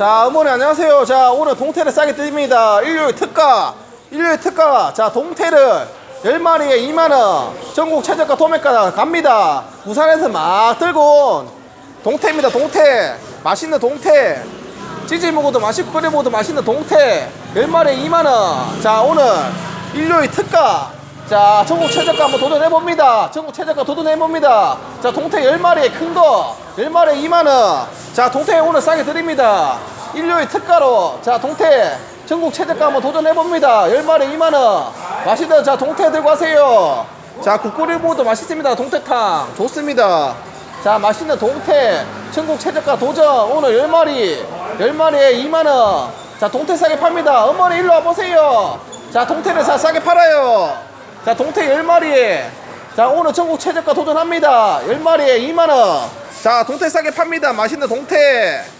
자, 어머니 안녕하세요. 자, 오늘 동태를 싸게 드립니다. 일요일 특가. 일요일 특가. 자, 동태를 10마리에 2만원. 전국 최저가 도매가 갑니다. 부산에서 막 들고 온 동태입니다. 동태. 맛있는 동태. 찌질 먹어도 맛있고 끓여 먹어도 맛있는 동태. 10마리에 2만원. 자, 오늘 일요일 특가. 자, 전국 최저가 한번 도전해봅니다. 전국 최저가 도전해봅니다. 자, 동태 10마리에 큰 거. 10마리에 2만원. 자, 동태 오늘 싸게 드립니다. 일요일 특가로. 자, 동태 전국 최저가 한번 도전해봅니다. 10마리에 2만원. 맛있는, 자, 동태 들고 가세요. 자, 국거리보도 맛있습니다. 동태탕. 좋습니다. 자, 맛있는 동태. 전국 최저가 도전. 오늘 10마리. 10마리에 2만원. 자, 동태 싸게 팝니다. 어머니 일로 와보세요. 자, 동태를 사, 싸게 팔아요. 자, 동태 10마리에. 자, 오늘 전국 최저가 도전합니다. 10마리에 2만원. 자, 동태 싸게 팝니다. 맛있는 동태.